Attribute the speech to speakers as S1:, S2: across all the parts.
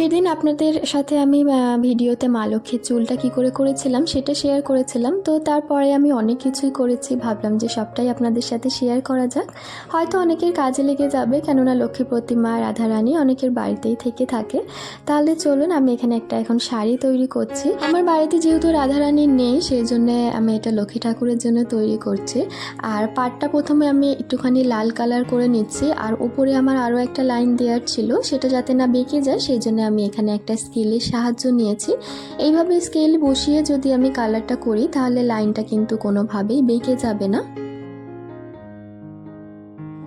S1: আগের দিন আপনাদের সাথে আমি ভিডিওতে মা লক্ষ্মীর চুলটা কী করে করেছিলাম সেটা শেয়ার করেছিলাম। তো তারপরে আমি অনেক কিছুই করেছি। ভাবলাম যে সবটাই আপনাদের সাথে শেয়ার করা যাক। হয়তো অনেকের কাজে লেগে যাবে, কেননা লক্ষ্মী প্রতিমা, রাধারানী অনেকের বাড়িতেই থেকে থাকে। তাহলে চলুন, আমি এখানে একটা এখন শাড়ি তৈরি করছি। আমার বাড়িতে যেহেতু রাধারানী নেই, সেই জন্যে আমি এটা লক্ষ্মী ঠাকুরের জন্য তৈরি করছি। আর পাটটা প্রথমে আমি একটুখানি লাল কালার করে নিচ্ছি। আর উপরে আমার আরও একটা লাইন দেওয়ার ছিল, সেটা যাতে না বেঁকে যায়, সেই জন্য আমি এখানে একটা স্কেলের সাহায্য নিয়েছি। এইভাবে স্কেল বসিয়ে যদি আমি কালারটা করি, তাহলে লাইনটা কিন্তু কোনোভাবেই বেঁকে যাবে না।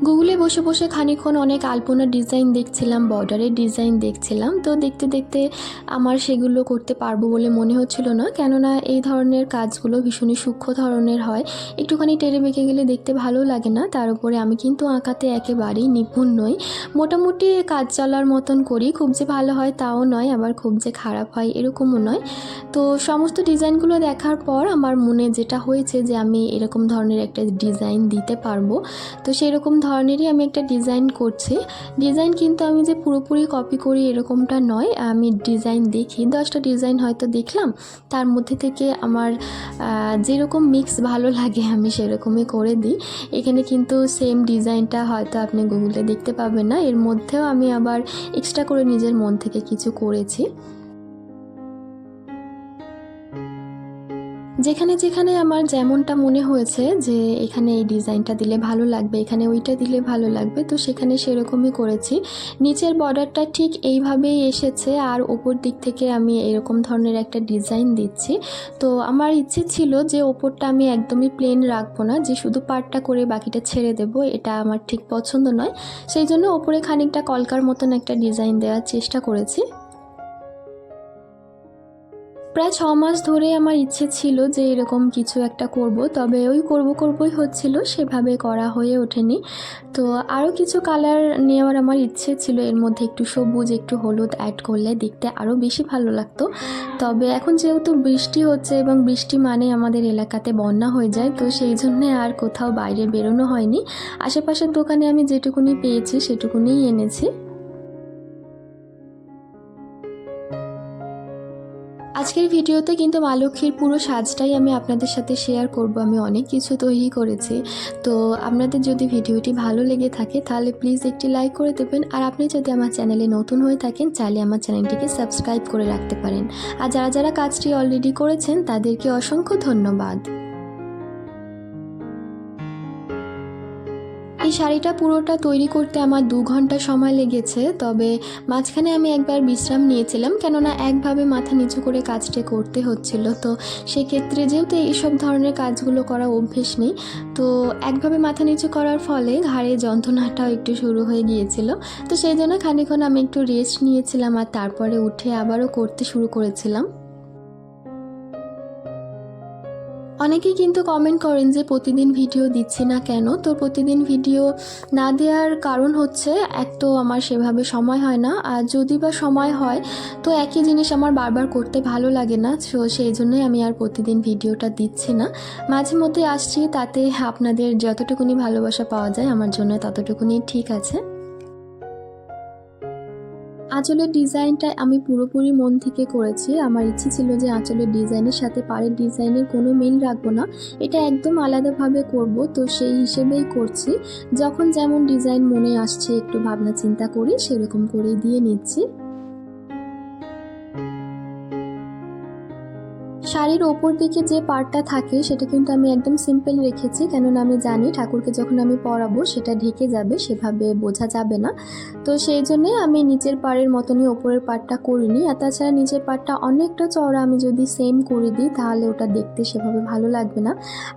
S1: গুগলে বসে বসে খানিক্ষণ অনেক আলপনার ডিজাইন দেখছিলাম বর্ডারের ডিজাইন দেখছিলাম। তো দেখতে দেখতে আমার সেগুলো করতে পারব বলে মনে হচ্ছিল না। কেননা এই ধরনের কাজগুলো ভীষণই সূক্ষ্ম ধরনের হয়। একটুখানি টেরে বেঁকে গেলে দেখতে ভালো লাগে না। তার উপরে আমি কিন্তু আঁকাতে একেবারেই নিপুণ নই। মোটামুটি কাজ চলার মতন করি। খুব যে ভালো হয় তাও নয়, আবার খুব যে খারাপ হয় এরকমও নয়। তো সমস্ত ডিজাইনগুলো দেখার পর আমার মনে যেটা হয়েছে যে আমি এরকম ধরনের একটা ডিজাইন দিতে পারব। তো সেরকম ধরনেরই আমি একটা ডিজাইন করছি। ডিজাইন কিন্তু আমি যে পুরোপুরি কপি করি এরকমটা নয়। আমি ডিজাইন দেখি। দশটা ডিজাইন হয়তো দেখলাম। তার মধ্যে থেকে আমার যেরকম মিক্স ভালো লাগে, আমি সেরকমই করে দিই। এখানে কিন্তু সেম ডিজাইনটা হয়তো আপনি গুগলে দেখতে পাবেন না। এর মধ্যেও আমি আবার এক্সট্রা করে নিজের মন থেকে কিছু করেছি। যেখানে যেখানে আমার যেমনটা মনে হয়েছে যে এখানে এই ডিজাইনটা দিলে ভালো লাগবে, এখানে ওইটা দিলে ভালো লাগবে, তো সেখানে সেরকমই করেছি। নিচের বর্ডারটা ঠিক এইভাবেই এসেছে আর ওপর দিক থেকে আমি এরকম ধরনের একটা ডিজাইন দিচ্ছি। তো আমার ইচ্ছে ছিল যে ওপরটা আমি একদমই প্লেন রাখব না, যে শুধু পাটটা করে বাকিটা ছেড়ে দেবো, এটা আমার ঠিক পছন্দ নয়। সেই জন্য ওপরে খানিকটা কলকার মতন একটা ডিজাইন দেওয়ার চেষ্টা করেছি। প্রায় ছ মাস ধরে আমার ইচ্ছে ছিল যে এরকম কিছু একটা করব, তবে ওই করব করবই হচ্ছিল, সেভাবে করা হয়ে ওঠেনি। তো আরও কিছু কালার নেওয়ার আমার ইচ্ছে ছিল, এর মধ্যে একটু সবুজ, একটু হলুদ অ্যাড করলে দেখতে আরও বেশি ভালো লাগতো। তবে এখন যেহেতু বৃষ্টি হচ্ছে এবং বৃষ্টি মানে আমাদের এলাকাতে বন্যা হয়ে যায়, তো সেই জন্যে আর কোথাও বাইরে বেরোনো হয়নি। আশেপাশের দোকানে আমি যেটুকুনি পেয়েছি সেটুকুনিই এনেছি। আজকের ভিডিওতে কিন্তু মা লক্ষ্মীর পুরো সাজটাই আমি আপনাদের সাথে শেয়ার করব। আমি অনেক কিছু তৈরি করেছি। তো আপনাদের যদি ভিডিওটি ভালো লেগে থাকে, তাহলে প্লিজ একটি লাইক করে দেবেন। আর আপনি যদি আমার চ্যানেলে নতুন হয়ে থাকেন চাইলে আমার চ্যানেলটিকে সাবস্ক্রাইব করে রাখতে পারেন। আর যারা যারা কাজটি অলরেডি করেছেন, তাদেরকে অসংখ্য ধন্যবাদ। এই শাড়িটা পুরোটা তৈরি করতে আমার দু ঘণ্টা সময় লেগেছে, তবে মাঝখানে আমি একবার বিশ্রাম নিয়েছিলাম, কেননা একভাবে মাথা নিচু করে কাজটা করতে হচ্ছিল। তো সেক্ষেত্রে যেহেতু এইসব ধরনের কাজগুলো করা অভ্যেস নেই, তো একভাবে মাথা নিচু করার ফলে ঘাড়ে যন্ত্রণাটাও একটু শুরু হয়ে গিয়েছিল। তো সেই জন্য খানিক্ষণ আমি একটু রেস্ট নিয়েছিলাম আর তারপরে উঠে আবারও করতে শুরু করেছিলাম। অনেকেই কিন্তু কমেন্ট করেন যে প্রতিদিন ভিডিও দিচ্ছি না কেন? তো প্রতিদিন ভিডিও না দেওয়ার কারণ হচ্ছে, এক তো আমার সেভাবে সময় হয় না, আর যদি বা সময় হয়, তো একই জিনিস আমার বারবার করতে ভালো লাগে না, তো সেই জন্যই আমি আর প্রতিদিন ভিডিওটা দিচ্ছি না। মাঝে মধ্যে আসছি, তাতে আপনাদের যতটুকুনি ভালোবাসা পাওয়া যায়, আমার জন্য ততটুকুনি ঠিক আছে। আঁচলের ডিজাইনটা আমি পুরোপুরি মন থেকে করেছি। আমার ইচ্ছে ছিল যে আঁচলের ডিজাইনের সাথে পাড়ের ডিজাইনের কোনো মিল রাখব না। এটা একদম আলাদাভাবে করব, তো সেই হিসেবেই করছি। যখন যেমন ডিজাইন মনে আসছে, একটু ভাবনা চিন্তা করি, সেরকম করেই দিয়ে নিচ্ছি। শাড়ির ওপর দিকে যে পার্টটা থাকে, সেটা কিন্তু আমি একদম সিম্পল রেখেছি। কেননা আমি জানি ঠাকুরকে যখন আমি পরাবো, সেটা ঢেকে যাবে, সেভাবে বোঝা যাবে না। তো সেই জন্যে আমি নিচের পাড়ের মতনই ওপরের পার্টটা করিনি। আর তাছাড়া নিচের পার্টটা অনেকটা চওড়া, আমি যদি সেম করে দিই, তাহলে ওটা দেখতে সেভাবে ভালো লাগবে না।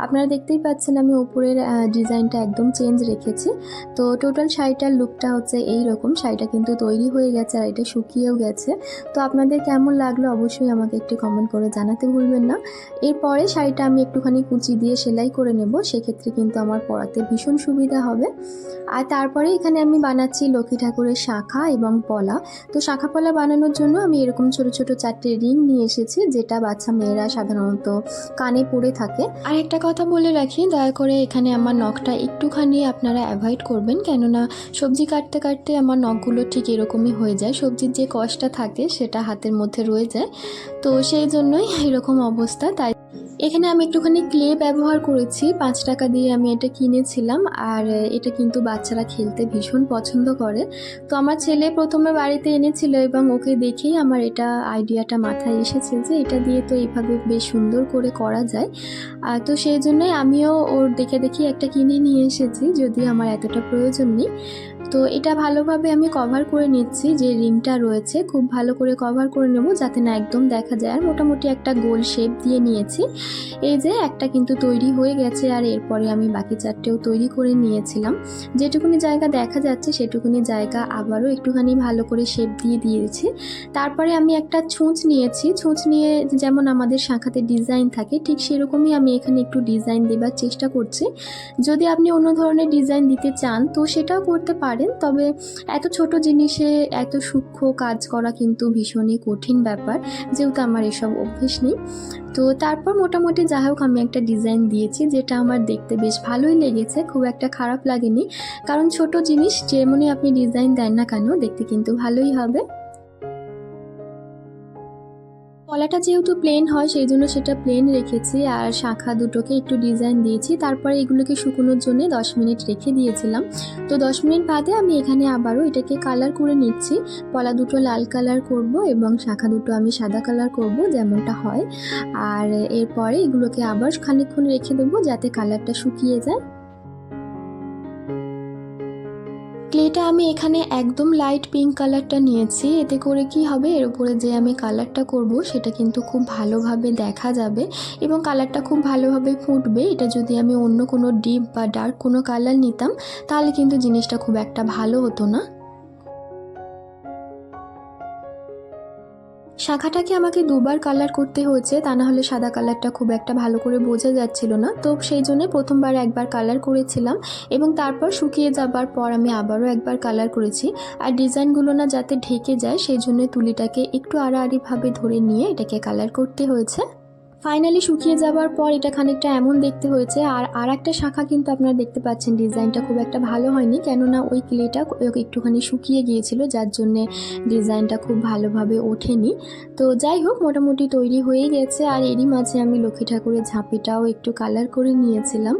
S1: আপনারা দেখতেই পাচ্ছেন আমি ওপরের ডিজাইনটা একদম চেঞ্জ রেখেছি। তো টোটাল শাড়িটার লুকটা হচ্ছে এই রকম শাড়িটা কিন্তু তৈরি হয়ে গেছে আর এটা শুকিয়েও গেছে। তো আপনাদের কেমন লাগল অবশ্যই আমাকে একটু কমেন্ট করে জানাতে ভুলবেন না। এরপরে শাড়িটা আমি একটুখানি কুচি দিয়ে সেলাই করে নেব। সেক্ষেত্রে কিন্তু আমার পরাতে ভীষণ সুবিধা হবে। আর তারপরে এখানে আমি বানাচ্ছি লক্ষ্মী ঠাকুরের করে শাখা এবং পলা। তো শাখা পলা বানানোর জন্য আমি এরকম ছোট ছোট চারটে রিং নিয়ে এসেছি, যেটা বাচ্চা মেয়েরা সাধারণত কানে পড়ে থাকে। আর একটা কথা বলে রাখি, দয়া করে এখানে আমার নখটা একটুখানি আপনারা অ্যাভয়েড করবেন, কেননা সবজি কাটতে কাটতে আমার নখগুলো ঠিক এরকমই হয়ে যায়। সবজির যে কষটা থাকে সেটা হাতের মধ্যে রয়ে যায়। তো সেই জন্যই এরকম অবস্থা, তাই এখানে আমি একটুখানি ক্লে ব্যবহার করেছি। পাঁচ টাকা দিয়ে আমি এটা কিনেছিলাম আর এটা কিন্তু বাচ্চারা খেলতে ভীষণ পছন্দ করে। তো আমার ছেলে প্রথমে বাড়িতে এনেছিল এবং ওকে দেখেই আমার এটা আইডিয়াটা মাথায় এসেছে যে এটা দিয়ে তো এইভাবে বেশ সুন্দর করে করা যায়। আর তো সেই জন্যই আমিও ওর দেখে দেখি একটা কিনে নিয়ে এসেছি যদি আমার এতটা প্রয়োজন নেই। তো এটা ভালোভাবে আমি কভার করে নিচ্ছি, যে রিংটা রয়েছে, খুব ভালো করে কভার করে নেব যাতে না একদম দেখা যায়। আর মোটামুটি একটা গোল শেপ দিয়ে নিয়েছি। এই যে একটা কিন্তু তৈরি হয়ে গেছে, আর এরপরে আমি বাকি চারটেও তৈরি করে নিয়েছিলাম। যেটুকুনি জায়গা দেখা যাচ্ছে, সেটুকুনি জায়গা আবারও একটুখানি ভালো করে শেপ দিয়ে দিয়েছি। তারপরে আমি একটা ছুঁচ নিয়েছি। ছুঁচ নিয়ে যেমন আমাদের শাখাতে ডিজাইন থাকে, ঠিক সেরকমই আমি এখানে একটু ডিজাইন দেবার চেষ্টা করছি। যদি আপনি অন্য ধরনের ডিজাইন দিতে চান, তো সেটাও করতে পারেন। তবে এত ছোট জিনিসে এত সূক্ষ্ম কাজ করা কিন্তু ভীষণই কঠিন ব্যাপার, যেহেতু আমার এসব অভ্যেস নেই। তো তারপর মোটামুটি যাই হোক, আমি একটা ডিজাইন দিয়েছি, যেটা আমার দেখতে বেশ ভালোই লেগেছে, খুব একটা খারাপ লাগেনি। কারণ ছোট জিনিস, যেমনই আপনি ডিজাইন দেন না কেন, দেখতে কিন্তু ভালোই হবে। কলাটা যেহেতু প্লেন হয় সেই জন্য সেটা প্লেন রেখেছি আর শাখা দুটোকে একটু ডিজাইন দিয়েছি। তারপরে এগুলোকে শুকোনোর জন্য দশ মিনিট রেখে দিয়েছিলাম। তো দশ মিনিট বাদে আমি এখানে আবারও এটাকে কালার করে নিচ্ছি। পলা দুটো লাল কালার করব এবং শাখা দুটো আমি সাদা কালার করব যেমনটা হয়। আর এরপরে এগুলোকে আবার খানিকক্ষণ রেখে দেবো যাতে কালারটা শুকিয়ে যায়। ক্লেটা আমি এখানে একদম লাইট পিঙ্ক কালারটা নিয়েছি, এতে করে কি হবে? এর উপরে যে আমি কালারটা করব, সেটা কিন্তু খুব ভালোভাবে দেখা যাবে এবং কালারটা খুব ভালোভাবে ফুটবে। এটা যদি আমি অন্য কোনো ডিপ বা ডার্ক কোনো কালার নিতাম, তাহলে কিন্তু জিনিসটা খুব একটা ভালো হতো না। শাখাটাকে আমাকে দুবার কালার করতে হয়েছে, তা না হলে সাদা কালারটা খুব একটা ভালো করে বোঝা যাচ্ছিল না। তো সেই জন্য প্রথমবার একবার কালার করেছিলাম এবং তারপর শুকিয়ে যাবার পর আমি আবারও একবার কালার করেছি। আর ডিজাইনগুলো না যাতে ঢেকে যায়, সেই জন্য তুলিটাকে একটু আড়াআড়িভাবে ধরে নিয়ে এটাকে কালার করতে হয়েছে। ফাইনালি শুকিয়ে যাবার পর এটা খানিকটা এমন দেখতে হয়েছে, আর আর একটা শাখা কিন্তু আপনারা দেখতে পাচ্ছেন, ডিজাইনটা খুব একটা ভালো হয়নি, কেননা ওই ক্লেটা একটুখানি শুকিয়ে গিয়েছিল, যার জন্যে ডিজাইনটা খুব ভালোভাবে ওঠেনি। তো যাই হোক, মোটামুটি তৈরি হয়ে গেছে, আর এরই মাঝে আমি লক্ষ্মী ঠাকুরের ঝাঁপিটাও একটু কালার করে নিয়েছিলাম।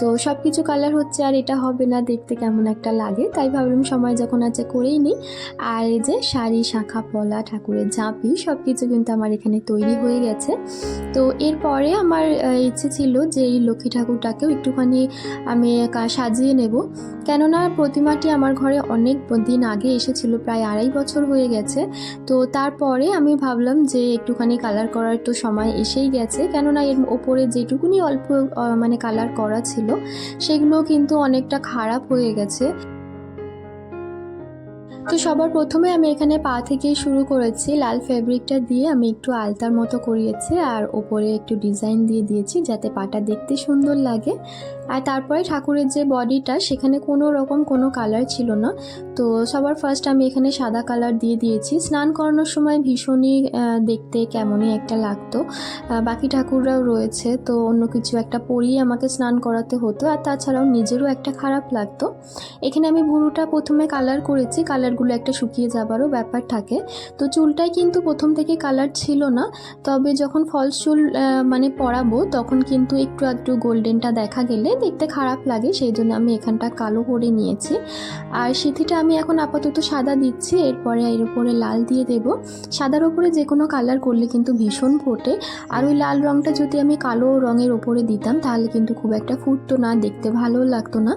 S1: তো সব কিছু কালার হচ্ছে, আর এটা হবে না দেখতে কেমন একটা লাগে, তাই ভাবলাম সময় যখন আছে করেই নিই। আর এই যে শাড়ি, শাখা, পলা, ঠাকুরের ঝাঁপি সব কিছু কিন্তু আমার এখানে তৈরি হয়ে গেছে। তো এরপরে আমার ইচ্ছে ছিল যে এই লক্ষ্মী ঠাকুরটাকেও একটুখানি আমি সাজিয়ে নেব। কেননা প্রতিমাটি আমার ঘরে অনেক দিন আগে এসেছিল, প্রায় আড়াই বছর হয়ে গেছে। তো তারপরে আমি ভাবলাম যে একটুখানি কালার করার তো সময় এসেই গেছে। কেননা এর ওপরে যেটুকুনি অল্প মানে কালার করা ছিল, সেগুলো কিন্তু অনেকটা খারাপ হয়ে গেছে। তো সবার প্রথমে আমি এখানে পা থেকে শুরু করেছি। লাল ফেব্রিকটা দিয়ে আমি একটু আলতার মতো করিয়েছি আর ওপরে একটু ডিজাইন দিয়ে দিয়েছি যাতে পাটা দেখতে সুন্দর লাগে। আর তারপরে ঠাকুরের যে বডিটা, সেখানে কোনো রকম কোনো কালার ছিল না। তো সবার ফার্স্ট আমি এখানে সাদা কালার দিয়ে দিয়েছি। স্নান করানোর সময় ভীষণই দেখতে কেমনই একটা লাগতো। বাকি ঠাকুররাও রয়েছে, তো অন্য কিছু একটা পরিয়ে আমাকে স্নান করাতে হতো। আর তাছাড়াও নিজেরও একটা খারাপ লাগতো। এখানে আমি ভুরুটা প্রথমে কালার করেছি কালারগুলো একটা শুকিয়ে যাবারও ব্যাপার থাকে। তো চুলটাই কিন্তু প্রথম থেকে কালার ছিল না। তবে যখন ফলস চুল মানে পরাবো, তখন কিন্তু একটু একটু গোল্ডেনটা দেখা গেলে দেখতে খারাপ লাগে, সেই জন্য আমি এখানটা কালো করে নিয়েছি। আর সিথিটা আমি এখন আপাতত সাদা দিচ্ছি, এরপরে এর উপরে লাল দিয়ে দেব। সাদার উপরে যে কোনো কালার করলে কিন্তু ভীষণ ফোটে। আর ওই লাল রঙটা যদি আমি কালো রঙের ওপরে দিতাম, তাহলে কিন্তু খুব একটা ফুটতো না, দেখতে ভালো লাগতো না।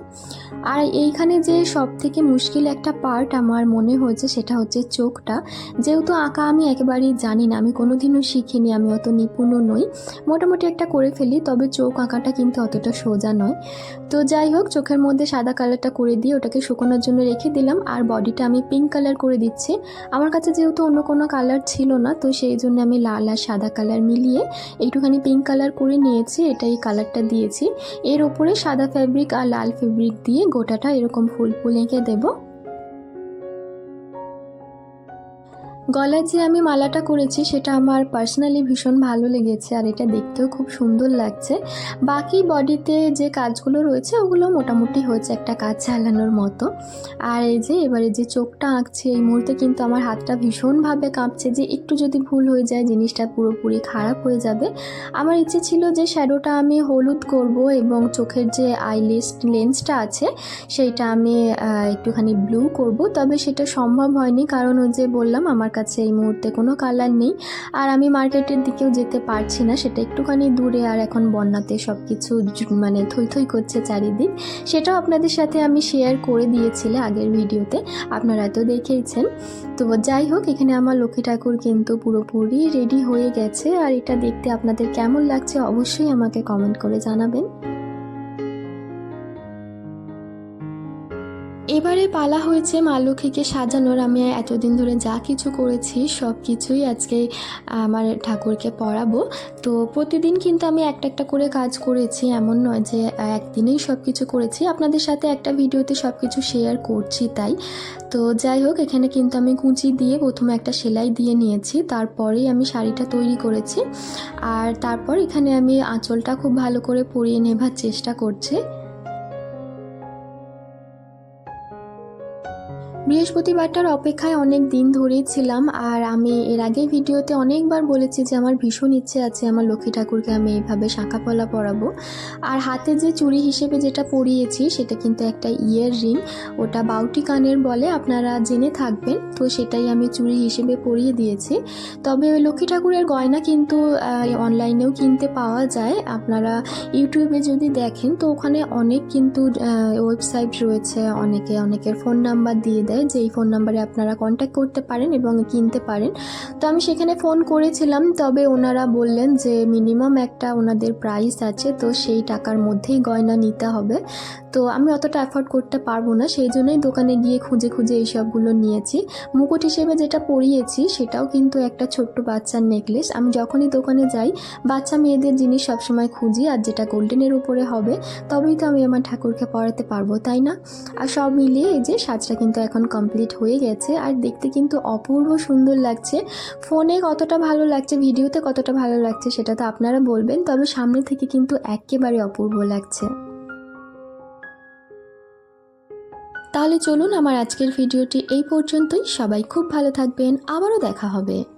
S1: আর এইখানে যে সব থেকে মুশকিল একটা পার্ট আমার মনে হয়েছে, সেটা হচ্ছে চোখটা। যেহেতু আঁকা আমি একেবারেই জানি না, আমি কোনোদিনও শিখিনি, আমি অত নিপুণও নই। মোটামুটি একটা করে ফেলি, তবে চোখ আঁকাটা কিন্তু অতটা সোজা নয়। তো যাই হোক, চোখের মধ্যে সাদা কালারটা করে দিয়ে ওটাকে শুকোনোর জন্য রেখে দিলাম আর বডিটা আমি পিঙ্ক কালার করে দিচ্ছি। আমার কাছে যেহেতু অন্য কোনো কালার ছিল না, তো সেই জন্য আমি লাল আর সাদা কালার মিলিয়ে একটুখানি পিঙ্ক কালার করে নিয়েছি এটা এই কালারটা দিয়েছি। এর উপরে সাদা ফ্যাব্রিক আর লাল ফেব্রিক দিয়ে গোটাটা এরকম ফুল ফুল এঁকে দেবো। গলায় যে আমি মালাটা করেছি, সেটা আমার পার্সোনালি ভীষণ ভালো লেগেছে আর এটা দেখতেও খুব সুন্দর লাগছে। বাকি বডিতে যে কাজগুলো রয়েছে, ওগুলো মোটামুটি হয়েছে একটা কাজ চালানোর মতো। আর এই যে এবারে যে চোখটা আঁকছি, এই মুহূর্তে কিন্তু আমার হাতটা ভীষণভাবে কাঁপছে যে একটু যদি ভুল হয়ে যায়, জিনিসটা পুরোপুরি খারাপ হয়ে যাবে। আমার ইচ্ছে ছিল যে শ্যাডোটা আমি হলুদ করব এবং চোখের যে আইলিস লেন্সটা আছে, সেইটা আমি একটুখানি ব্লু করব। তবে সেটা সম্ভব হয়নি, কারণ ওই যে বললাম, আমার কাছে এই মুহূর্তে কোনো কালার নেই। আর আমি মার্কেটের দিকেও যেতে পারছি না, সেটা একটুখানি দূরে। আর এখন বন্যাতে সব কিছু মানে থই করছে চারিদিক। সেটাও আপনাদের সাথে আমি শেয়ার করে দিয়েছিলে আগের ভিডিওতে। আপনারা তো দেখেইছেন। তো যাই হোক, এখানে আমার লক্ষ্মী ঠাকুর কিন্তু পুরোপুরি রেডি হয়ে গেছে। আর এটা দেখতে আপনাদের কেমন লাগছে অবশ্যই আমাকে কমেন্ট করে জানাবেন। এবারে পালা হয়েছে মা লক্ষ্মীকে সাজানোর। আমি এতদিন ধরে যা কিছু করেছি, সব কিছুই আজকে আমার ঠাকুরকে পড়াবো। তো প্রতিদিন কিন্তু আমি একটা একটা করে কাজ করেছি, এমন নয় যে একদিনেই সব কিছু করেছি। আপনাদের সাথে একটা ভিডিওতে সব কিছু শেয়ার করছি তাই। তো যাই হোক, এখানে কিন্তু আমি কুঁচি দিয়ে প্রথমে একটা সেলাই দিয়ে নিয়েছি, তারপরেই আমি শাড়িটা তৈরি করেছি। আর তারপর এখানে আমি আঁচলটা খুব ভালো করে পরিয়ে নেবার চেষ্টা করছি। বৃহস্পতিবারটার অপেক্ষায় অনেক দিন ধরেই ছিলাম আর আমি এর আগে ভিডিওতে অনেকবার বলেছি যে আমার ভীষণ ইচ্ছে আছে আমার লক্ষ্মী ঠাকুরকে আমি এইভাবে শাঁখা পলা পরাবো। আর হাতে যে চুড়ি হিসেবে যেটা পরিয়েছি সেটা কিন্তু একটা ইয়ের রিং ওটা বাউটি কানের বলে আপনারা জেনে থাকবেন। তো সেটাই আমি চুড়ি হিসেবে পরিয়ে দিয়েছি। তবে লক্ষ্মী ঠাকুরের গয়না কিন্তু অনলাইনেও কিনতে পাওয়া যায়। আপনারা ইউটিউবে যদি দেখেন তো ওখানে অনেক কিন্তু ওয়েবসাইট রয়েছে, অনেকে, অনেকের ফোন নাম্বার দিয়ে দেয়। যে এই ফোন নাম্বারে আপনারা কন্ট্যাক্ট করতে পারেন এবং কিনতে পারেন। তো আমি সেখানে ফোন করেছিলাম, তবে ওনারা বললেন যে মিনিমাম একটা ওনাদের প্রাইস আছে, তো সেই টাকার মধ্যেই গয়না নিতে হবে। তো আমি অতটা অ্যাফোর্ড করতে পারব না, সেই জন্যই দোকানে গিয়ে খুঁজে খুঁজে এই সবগুলো নিয়েছি। মুকুট হিসেবে যেটা পরিয়েছি, সেটাও কিন্তু একটা ছোট্ট বাচ্চার নেকলেস আমি যখনই দোকানে যাই, বাচ্চা মেয়েদের জিনিস সবসময় খুঁজি, আর যেটা গোল্ডেনের উপরে হবে, তবেই তো আমি আমার ঠাকুরকে পড়াতে পারব, তাই না? আর সব মিলিয়ে এই যে, সাজটা কিন্তু এখন কমপ্লিট হয়ে গেছে। আর দেখতে কিন্তু অপূর্ব সুন্দর লাগছে। ফোনে কতটা ভালো লাগছে, ভিডিওতে কতটা ভালো লাগছে সেটা তো আপনারা বলবেন, তবে সামনে থেকে কিন্তু একেবারে অপূর্ব লাগছে। তাহলে চলুন আমার আজকের ভিডিওটি এই পর্যন্তই। সবাই খুব ভালো থাকবেন। আবারও দেখা হবে।